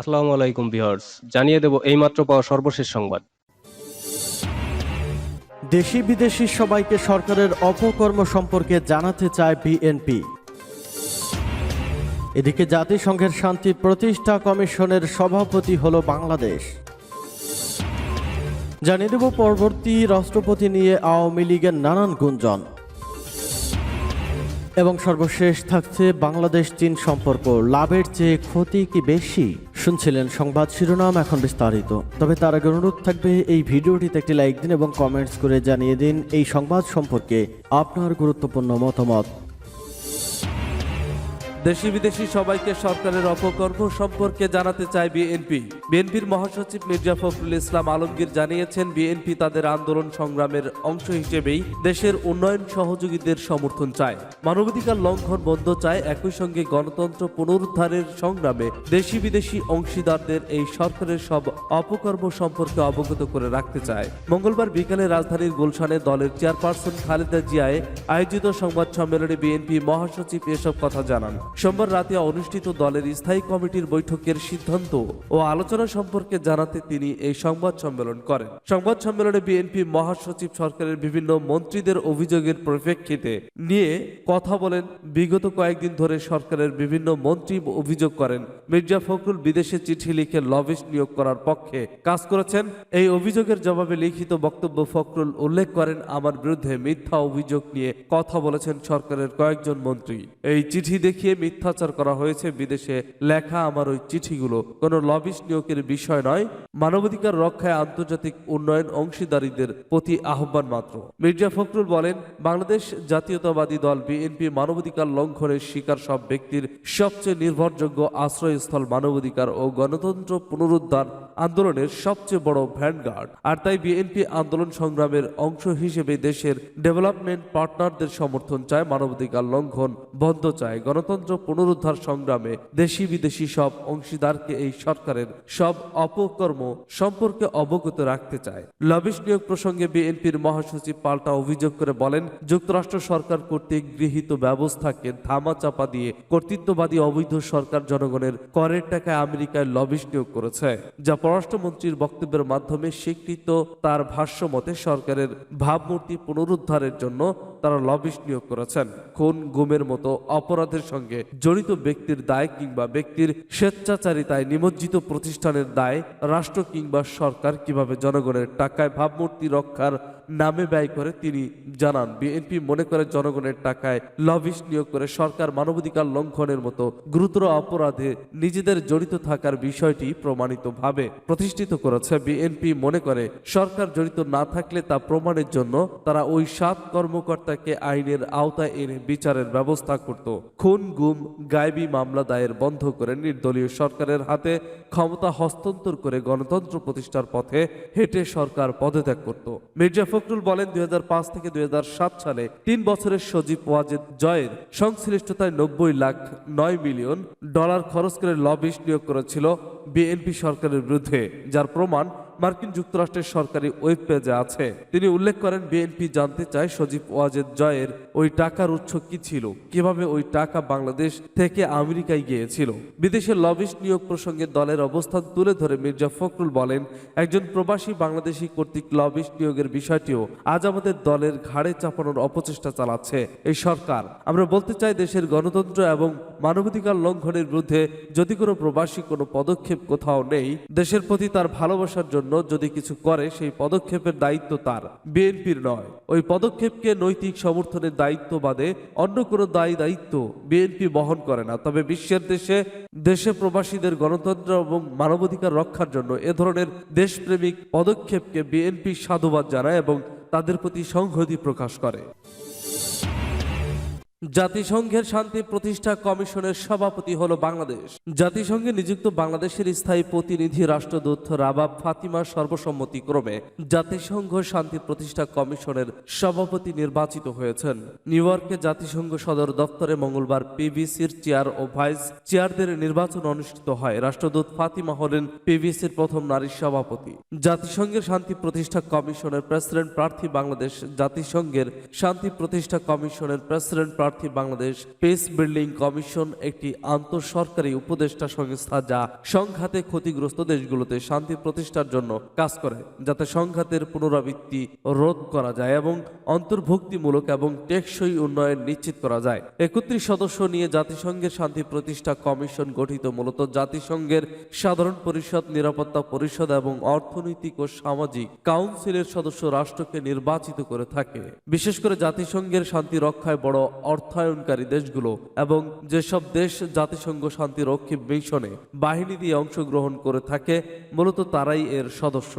আসসালামু আলাইকুম ভিউয়ার্স, জানিয়ে দেব এইমাত্র পাওয়া সর্বশেষ সংবাদ। দেশি বিদেশি সবাইকে সরকারের অপকর্ম সম্পর্কে জানাতে চায় বিএনপি। এদিকে জাতিসংঘের শান্তি প্রতিষ্ঠা কমিশনের সভাপতি হল বাংলাদেশ। জানিয়ে দেব পরবর্তী রাষ্ট্রপতি নিয়ে আওয়ামী লীগের নানান গুঞ্জন। এবং সর্বশেষ থাকছে বাংলাদেশ চীন সম্পর্ক। লাভের চেয়ে ক্ষতি কি বেশি? শুনছিলেন সংবাদ শিরোনাম এখন বিস্তারিত। তবে তার আগে অনুরোধ থাকবে, এই ভিডিওটিতে একটি লাইক দিন এবং কমেন্টস করে জানিয়ে দিন এই সংবাদ সম্পর্কে আপনার গুরুত্বপূর্ণ মতামত। দেশি বিদেশি সবাইকে সরকারের অপকর্ম সম্পর্কে জানাতে চায় বিএনপি। বিএনপির মহাসচিব মির্জা ফখরুল ইসলাম আলমগীর জানিয়েছেন, বিএনপি তাদের আন্দোলন সংগ্রামের অংশ হিসেবেই দেশের উন্নয়ন সহযোগীদের সমর্থন চায়। মানবাধিকার লঙ্ঘন বন্ধ চায়, একই সঙ্গে গণতন্ত্র পুনরুদ্ধারের সংগ্রামে দেশি বিদেশি অংশীদারদের এই সরকারের সব অপকর্ম সম্পর্কে অবগত করে রাখতে চায়। মঙ্গলবার বিকালে রাজধানীর গুলশানে দলের চেয়ারপারসন খালেদা জিয়ায় আয়োজিত সংবাদ সম্মেলনে বিএনপি মহাসচিব এসব কথা জানান। সোমবার রাতে অনুষ্ঠিত দলের স্থায়ী কমিটির বৈঠকের সিদ্ধান্ত ও আলোচনা সম্পর্কে জানাতে তিনি এই সংবাদ সম্মেলন করেন। সংবাদ সম্মেলনে বিএনপি মহাসচিব সরকারের বিভিন্ন মন্ত্রীদের অভিযোগের পরিপ্রেক্ষিতে নিয়ে কথা বলেন। বিগত কয়েকদিন ধরে সরকারের বিভিন্ন মন্ত্রী অভিযোগ করেন, মির্জা ফখরুল বিদেশে চিঠি লিখে লবিস্ট নিয়োগ করার পক্ষে কাজ করেছেন। এই অভিযোগের জবাবে লিখিত বক্তব্য ফখরুল উল্লেখ করেন, আমার বিরুদ্ধে মিথ্যা অভিযোগ নিয়ে কথা বলেছেন সরকারের কয়েকজন মন্ত্রী। এই চিঠি দেখিয়ে মিথ্যাচার করা হয়েছে বিদেশে। লেখা আমার ওই চিঠিগুলো। কোনো লবিস্ট নিয়োগের বিষয় নয়। মানবাধিকার রক্ষায় আন্তর্জাতিক উন্নয়ন অংশীদারীদের প্রতি আহ্বান মাত্র। মির্জা ফখরুল বলেন, বাংলাদেশ জাতীয়তাবাদী দল বিএনপি মানবাধিকার লঙ্ঘনের শিকার সব ব্যক্তির সবচেয়ে নির্ভরযোগ্য আশ্রয়স্থল মানবাধিকার ও গণতন্ত্র পুনরুদ্ধার আন্দোলনের সবচেয়ে বড় ভ্যানগার্ড। আর তাই বিএনপি আন্দোলন সংগ্রামের অংশ হিসেবে দেশের ডেভেলপমেন্ট পার্টনারদের সমর্থন চায়, মানবাধিকার লঙ্ঘন বন্ধ চায়। গণতন্ত্র পুনরুদ্ধার সংগ্রামে দেশি বিদেশি সব অংশীদারকে এই সরকারের সব অপকর্ম সম্পর্কে অবগত রাখতে চায়। লবিশ নিয়োগ প্রসঙ্গে বিএনপির মহাসচিব পাল্টা অভিযোগ করে বলেন, যুক্তরাষ্ট্র সরকার কর্তৃক গৃহীত ব্যবস্থাকে ধামাচাপা দিয়ে কর্তৃত্ববাদী অবৈধ সরকার জনগণের করের টাকায় আমেরিকায় লবিশ নিয়োগ করেছে, যা পররাষ্ট্রমন্ত্রীর বক্তব্যের মাধ্যমে স্বীকৃত তার ভাষ্য মতে সরকারের ভাবমূর্তি পুনরুদ্ধারের জন্য তারা লবিশ নিয়োগ করেছেন। খুন, গুমের মতো অপরাধের সঙ্গে জড়িত ব্যক্তির দায় কিংবা ব্যক্তির স্বেচ্ছাচারিতায় নিমজ্জিত প্রতিষ্ঠানের দায় রাষ্ট্র কিংবা সরকার কীভাবে জনগণের টাকায় ভাবমূর্তি রক্ষার নামে ব্যয় করে তিনি জানান, বিএনপি মনে করে জনগণের টাকায় লবিশ নিয়োগ করে সরকার মানবাধিকার লঙ্ঘনের মতো গুরুতর অপরাধে নিজেদের জড়িত থাকার বিষয়টি প্রমাণিতভাবে প্রতিষ্ঠিত করেছে। বিএনপি মনে করে সরকার জড়িত না থাকলে তা প্রমাণের জন্য তারা ওই সাত কর্মকর্তাকে আইনের আওতায় এনে বিচারের ব্যবস্থা করত। খুন, গুম, গায়েবী মামলা দায়ের বন্ধ করে নির্দলীয় সরকারের হাতে ক্ষমতা হস্তান্তর করে গণতন্ত্র প্রতিষ্ঠার পথে হেঁটে সরকার পদত্যাগ করত। মির্জা ফখরুল বলেন, দুই হাজার পাঁচ থেকে দুই হাজার সাত সালে তিন বছরের সজীব ওয়াজেদ জয়ের সংশ্লিষ্টতায় নব্বই লাখ নয় মিলিয়ন ডলার খরচ করে লবিস্ট নিয়োগ করেছিল বিএনপি সরকারের বিরুদ্ধে, যার প্রমাণ মার্কিন যুক্তরাষ্ট্রের সরকারি ওয়েব পেজে আছে। তিনি উল্লেখ করেন, বিএনপি জানতে চায় সজীব ওয়াজেদ জয়ের ওই টাকার উৎস কি ছিল? কীভাবে ওই টাকা বাংলাদেশ থেকে আমেরিকায় গিয়েছিল? বিদেশের লবিস্ট নিয়োগ প্রসঙ্গে দলের অবস্থান তুলে ধরে মির্জা ফখরুল বলেন, একজন প্রবাসী বাংলাদেশি কর্তৃক লবিস্ট নিয়োগের বিষয়টিও আজ আমাদের দলের ঘাড়ে চাপানোর অপচেষ্টা চালাচ্ছে এই সরকার। আমরা বলতে চাই দেশের গণতন্ত্র এবং মানবাধিকার লঙ্ঘনের বিরুদ্ধে যদি কোনো প্রবাসী কোনো পদক্ষেপ কোথাও নেই, দেশের প্রতি তার ভালোবাসার জন্য যদি কিছু করে সেই পদক্ষেপের দায়িত্ব তার। বিএনপির নয়। ওই পদক্ষেপকে নৈতিক সমর্থনের দায়িত্ব বাদে অন্য কোনো দায়ী দায়িত্ব বিএনপি বহন করে না। তবে বিশ্বের দেশে দেশে প্রবাসীদের গণতন্ত্র এবং মানবাধিকার রক্ষার জন্য এ ধরনের দেশপ্রেমিক পদক্ষেপকে বিএনপি সাধুবাদ জানায় এবং তাদের প্রতি সংহতি প্রকাশ করে। জাতিসংঘের শান্তি প্রতিষ্ঠা কমিশনের সভাপতি হলো বাংলাদেশ। জাতিসংঘে নিযুক্ত বাংলাদেশের স্থায়ী প্রতিনিধি রাষ্ট্রদূত রাবাব ফাতিমা সর্বসম্মতিক্রমে জাতিসংঘ শান্তি প্রতিষ্ঠা কমিশনের সভাপতি নির্বাচিত হয়েছেন। নিউ ইয়র্কে জাতিসংঘ সদর দপ্তরে মঙ্গলবার পিবিসির চেয়ার ও ভাইস চেয়ারদের নির্বাচন অনুষ্ঠিত হয়। রাষ্ট্রদূত ফাতিমা হলেন পিবিসির প্রথম নারী সভাপতি। জাতিসংঘের শান্তি প্রতিষ্ঠা কমিশনের প্রেসিডেন্ট প্রার্থী বাংলাদেশ। জাতিসংঘের শান্তি প্রতিষ্ঠা কমিশনের প্রেসিডেন্ট প্রার্থী বাংলাদেশ পেস বিল্ডিং কমিশন একটি আন্তঃসরকারি উপদেষ্টা সংস্থা যা সংঘাতে ক্ষতিগ্রস্ত দেশগুলোতে শান্তি প্রতিষ্ঠার জন্য কাজ করে, যাতে সংঘাতের পুনরাবৃত্তি রোধ করা যায় এবং অন্তর্ভুক্তিমূলক এবং টেকসই উন্নয়ন নিশ্চিত করা যায়। একত্রিশ সদস্য নিয়ে জাতিসংঘের শান্তি প্রতিষ্ঠা কমিশন গঠিত মূলত জাতিসংঘের সাধারণ পরিষদ, নিরাপত্তা পরিষদ এবং অর্থনৈতিক ও সামাজিক কাউন্সিলের সদস্য রাষ্ট্রকে নির্বাচিত করে থাকে। বিশেষ করে জাতিসংঘের শান্তি রক্ষায় বড় অর্থায়নকারী দেশগুলো এবং যেসব দেশ জাতিসংঘ শান্তিরক্ষী মিশনে বাহিনী দিয়ে অংশগ্রহণ করে থাকে, মূলত তারাই এর সদস্য।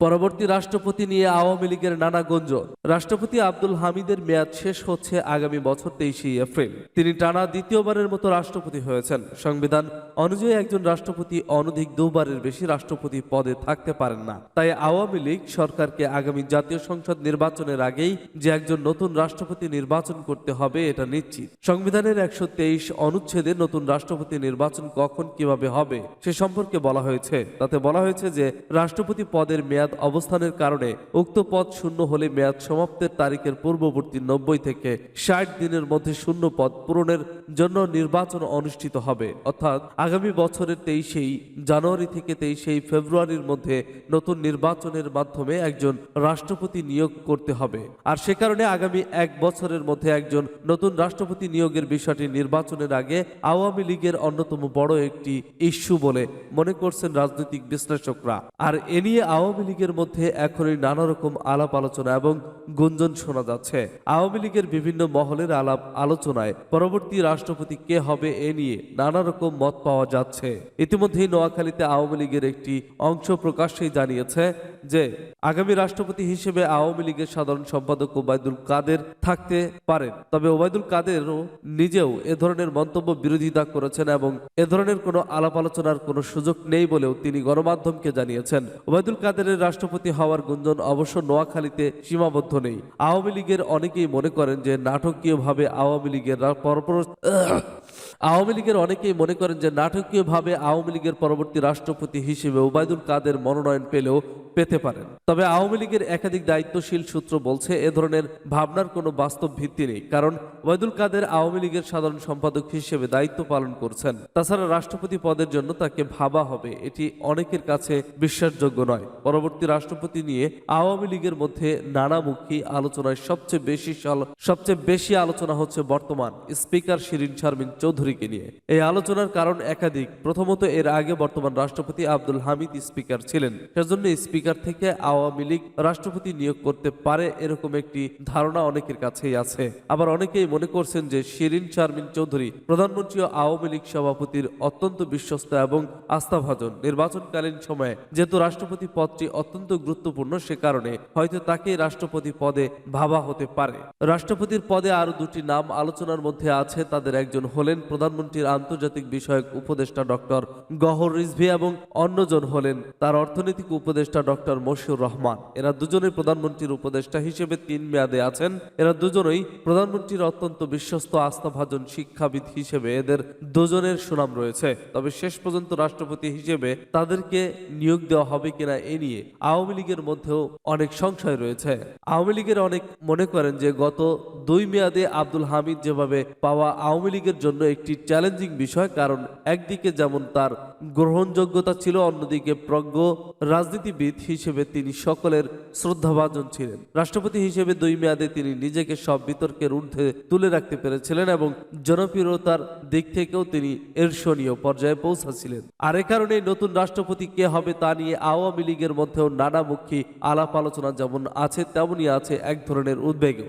পরবর্তী রাষ্ট্রপতি নিয়ে আওয়ামী লীগের নানা গুঞ্জন। রাষ্ট্রপতি আব্দুল হামিদের মেয়াদ শেষ হচ্ছে আগামী বছর তেইশে এপ্রিল। তিনি টানা দ্বিতীয়বারের মতো রাষ্ট্রপতি হয়েছেন। সংবিধান অনুযায়ী একজন রাষ্ট্রপতি অনধিক দুবারের বেশি রাষ্ট্রপতি পদে থাকতে পারেন না। তাই আওয়ামী লীগ সরকারকে আগামী জাতীয় সংসদ নির্বাচনের আগেই যে একজন নতুন রাষ্ট্রপতি নির্বাচন করতে হবে, এটা নিশ্চিত। সংবিধানের একশো তেইশ অনুচ্ছেদে নতুন রাষ্ট্রপতি নির্বাচন কখন কীভাবে হবে, সে সম্পর্কে বলা হয়েছে। তাতে বলা হয়েছে যে, রাষ্ট্রপতি পদের মেয়াদ অবস্থানের কারণে উক্ত পদ শূন্য হলে মেয়াদ সমাপ্তের তারিখের পূর্ববর্তী নব্বই থেকে ষাট দিনের মধ্যে শূন্য পদ পূরণের জন্য নির্বাচন অনুষ্ঠিত হবে। অর্থাৎ আগামী বছরের তেইশেই জানুয়ারি থেকে তেইশেই ফেব্রুয়ারির মধ্যে নতুন নির্বাচনের মাধ্যমে একজন রাষ্ট্রপতি নিয়োগ করতে হবে। আর সে কারণে আগামী এক বছরের মধ্যে একজন নতুন রাষ্ট্রপতি নিয়োগের বিষয়টি নির্বাচনের আগে আওয়ামী লীগের অন্যতম বড় একটি ইস্যু বলে মনে করছেন রাজনৈতিক বিশ্লেষকরা। আর এ নিয়ে আওয়ামী লীগের মধ্যে এখনই নানা রকম আলাপ আলোচনা এবং গুঞ্জন শোনা যাচ্ছে। আওয়ামী লীগের বিভিন্ন মহলের আলাপ আলোচনায় পরবর্তী রাষ্ট্রপতি কে হবে এ নিয়ে নানা রকম মত পাওয়া যাচ্ছে। ইতিমধ্যেই নোয়াখালীতে আওয়ামী লীগের একটি অংশ প্রকাশ্যেই জানিয়েছে যে, আগামী রাষ্ট্রপতি হিসেবে আওয়ামী লীগের সাধারণ সম্পাদক ওবায়দুল কাদের থাকতে পারেন। তবে ওবায়দুল কাদেরও নিজেও এ ধরনের মন্তব্য বিরোধিতা করেছেন এবং এ ধরনের কোনো আলাপ আলোচনার কোনো সুযোগ নেই বলেও তিনি গণমাধ্যমকে জানিয়েছেন। ওবায়দুল কাদেরের রাষ্ট্রপতি হওয়ার গুঞ্জন অবশ্য নোয়াখালীতে সীমাবদ্ধ নেই। আওয়ামী লীগের অনেকেই মনে করেন যে নাটকীয়ভাবে আওয়ামী লীগের পরপর আওয়ামী লীগের অনেকেই মনে করেন যে নাটকীয়ভাবে আওয়ামী লীগের পরবর্তী রাষ্ট্রপতি হিসেবে ওবায়দুল কাদের মনোনয়ন পেলেও পেতে পারেন। তবে আওয়ামী লীগের একাধিক দায়িত্বশীল সূত্র বলছে এ ধরনের ভাবনার কোনো বাস্তব ভিত্তি নেই, কারণ ওবায়দুল কাদের আওয়ামী লীগের সাধারণ সম্পাদক হিসেবে দায়িত্ব পালন করছেন। তাছাড়া রাষ্ট্রপতি পদের জন্য তাকে ভাবা হবে, এটি অনেকের কাছে বিশ্বাসযোগ্য নয়। পরবর্তী রাষ্ট্রপতি নিয়ে আওয়ামী লীগের মধ্যে নানামুখী আলোচনায় সবচেয়ে বেশি সবচেয়ে বেশি আলোচনা হচ্ছে বর্তমান স্পিকার শিরিন শারমিন চৌধুরীকে নিয়ে। এই আলোচনার কারণ একাধিক। প্রথমত, এর আগে বর্তমান রাষ্ট্রপতি আব্দুল হামিদ স্পিকার ছিলেন। সেজন্য স্পিকার থেকে আওয়ামী লীগ রাষ্ট্রপতি নিয়োগ করতে পারে এরকম একটি ধারণা অনেকের কাছেই আছে। আবার অনেকেই মনে করছেন যে শিরিন শারমিন চৌধুরী প্রধানমন্ত্রী ও আওয়ামী লীগ সভাপতির অত্যন্ত বিশ্বস্ত এবং আস্থাভাজন। নির্বাচনকালীন সময়ে যেহেতু রাষ্ট্রপতি পদটি অত্যন্ত গুরুত্বপূর্ণ সে কারণে হয়তো তাকে রাষ্ট্রপতি পদে ভাবা হতে পারে। রাষ্ট্রপতির পদে আরও দুটি নাম আলোচনার মধ্যে আছে। তাদের একজন হলেন প্রধানমন্ত্রীর আন্তর্জাতিক বিষয়ক উপদেষ্টা ডক্টর গহর রিজভি এবং অন্যজন হলেন তার অর্থনৈতিক উপদেষ্টা ডক্টর মশিউর রহমান। এরা দুজনেই প্রধানমন্ত্রীর উপদেষ্টা হিসেবে তিন মেয়াদে আছেন। এরা দুজনেই প্রধানমন্ত্রীর অত্যন্ত বিশ্বস্ত, আস্থাভাজন শিক্ষাবিদ হিসেবে এদের দুজনের সুনাম রয়েছে। তবে শেষ পর্যন্ত রাষ্ট্রপতি হিসেবে তাদেরকে নিয়োগ দেওয়া হবে কিনা এ নিয়ে আওয়ামী লীগের মধ্যেও অনেক সংশয় রয়েছে। আওয়ামী লীগের অনেক মনে করেন যে, গত দুই মেয়াদে আব্দুল হামিদ যেভাবে পাওয়া আওয়ামী লীগের জন্য একটি চ্যালেঞ্জিং বিষয়, কারণ একদিকে যেমন তার গ্রহণযোগ্যতা ছিল অন্যদিকে প্রজ্ঞ রাজনীতিবিদ হিসেবে তিনি সকলের শ্রদ্ধাভাজন ছিলেন। রাষ্ট্রপতি হিসেবে দুই মেয়াদে তিনি নিজেকে সব বিতর্কের ঊর্ধ্বে তুলে রাখতে পেরেছিলেন এবং জনপ্রিয়তার দিক থেকেও তিনি ঈর্ষণীয় পর্যায়ে পৌঁছাছিলেন। আর এ কারণে নতুন রাষ্ট্রপতি কে হবে তা নিয়ে আওয়ামী লীগের মধ্যেও নানামুখী আলাপ আলোচনা যেমন আছে, তেমনই আছে এক ধরনের উদ্বেগও।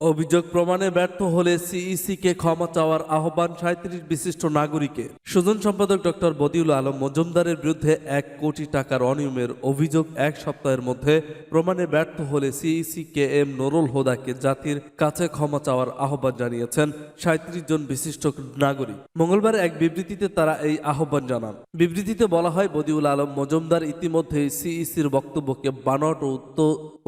অভিযোগ প্রমাণে ব্যর্থ হলে সিইসি কে ক্ষমা চাওয়ার আহ্বান সাঁত্রিশ বিশিষ্ট নাগরিকে সুজন সম্পাদক ডক্টর বদিউল আলম মজুমদারের বিরুদ্ধে এক কোটি টাকার অনিয়মের অভিযোগ এক সপ্তাহের মধ্যে প্রমাণে ব্যর্থ হলে সিইসি কে এম নুরুল হোদাকে জাতির কাছে ক্ষমা চাওয়ার আহ্বান জানিয়েছেন সাঁত্রিশ জন বিশিষ্ট নাগরিক। মঙ্গলবার এক বিবৃতিতে তারা এই আহ্বান জানান। বিবৃতিতে বলা হয়, বদিউল আলম মজুমদার ইতিমধ্যে সিইসির বক্তব্যকে বানট ও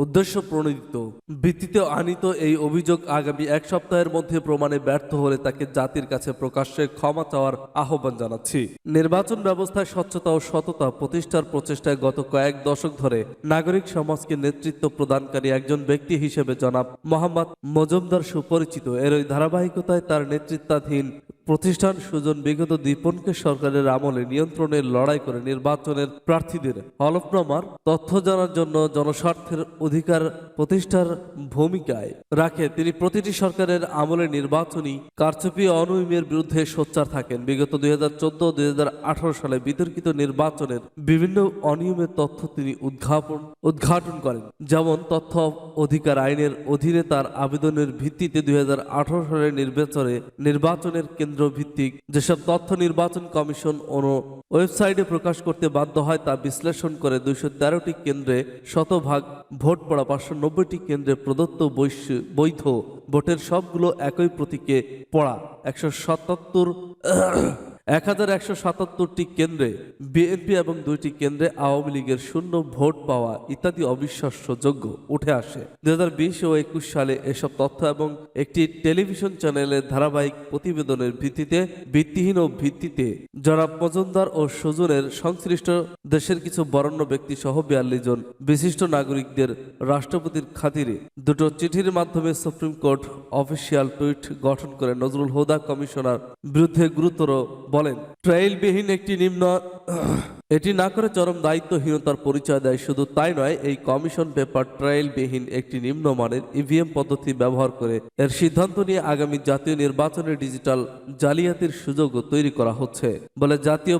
উদ্দেশ্য প্রণোদিত। ভিত্তিতে আনিত এই অভিযোগ অভিযোগ আগামী এক সপ্তাহের মধ্যে প্রমাণে ব্যর্থ হলে তাকে জাতির কাছে প্রকাশ্যে ক্ষমা চাওয়ার আহ্বান জানাচ্ছি। নির্বাচন ব্যবস্থায় স্বচ্ছতা ও সততা প্রতিষ্ঠার প্রচেষ্টায় গত কয়েক দশক ধরে নাগরিক সমাজকে নেতৃত্ব প্রদানকারী একজন ব্যক্তি হিসেবে জনাব মোহাম্মদ মজুমদার সুপরিচিত। এর ওই ধারাবাহিকতায় তার নেতৃত্বাধীন প্রতিষ্ঠান সুজন বিগত দীপনকে সরকারের আমলে নিয়ন্ত্রণের লড়াই করে নির্বাচনের প্রার্থীদের হলফনামার তথ্য জানার জন্য জনস্বার্থের অধিকার প্রতিষ্ঠার ভূমিকায় রাখে। তিনি প্রতিটি সরকারের আমলে নির্বাচনী কারচুপি ও অনিয়মের বিরুদ্ধে সোচ্চার থাকেন। বিগত দুই হাজার চোদ্দ দুই হাজার আঠারো সালে বিতর্কিত নির্বাচনের বিভিন্ন অনিয়মের তথ্য তিনি উদ্ঘাপন, উদ্ঘাটন করেন। যেমন তথ্য অধিকার আইনের অধীনে তার আবেদনের ভিত্তিতে দুই হাজার আঠারো সালের নির্বাচনে নির্বাচনের কেন্দ্র ভিত্তিক যেসব তথ্য নির্বাচন কমিশন অনু ওয়েবসাইটে প্রকাশ করতে বাধ্য হয় তা বিশ্লেষণ করে দুইশো তেরোটি কেন্দ্রে শতভাগ ভোট পড়া পাঁচশো নব্বইটি কেন্দ্রে প্রদত্ত বৈধ ভোটের সবগুলো একই প্রতীকে পড়া। একশো সাতাত্তর এক হাজার একশো সাতাত্তরটি কেন্দ্রে, বিএনপি এবং দুইটি কেন্দ্রে আওয়ামী লীগের শূন্য ভোট পাওয়া ইত্যাদি অবিশ্বাস্যযোগ্য উঠে আসে। দুই হাজার বিশ ও একুশ সালে এসব তথ্য এবং একটি টেলিভিশন চ্যানেলের ধারাবাহিক প্রতিবেদনের ভিত্তিতে, ভিত্তিহীন ও ভিত্তিতে জনাব মজুমদার ও সুজনের সংশ্লিষ্ট দেশের কিছু বরেণ্য ব্যক্তি সহ বিয়াল্লিশ জন বিশিষ্ট নাগরিকদের রাষ্ট্রপতির খাতিরে দুটো চিঠির মাধ্যমে সুপ্রিম কোর্ট অফিসিয়াল টুইট গঠন করে নজরুল হুদা কমিশনার বিরুদ্ধে গুরুতর বলেন ট্রায়ালবিহীন একটি নিম্ন, এটি না করে চরম দায়িত্বহীনতার পরিচয় দেয়। শুধু তাই নয়, এই কমিশন পেপার ট্রায়ালবিহীন একটি নিম্নমানের ইভিএম পদ্ধতি ব্যবহার করে এর সিদ্ধান্ত নিয়ে আগামী জাতীয় নির্বাচনে ডিজিটাল জালিয়াতির সুযোগও তৈরি করা হচ্ছে। বলে জাতীয়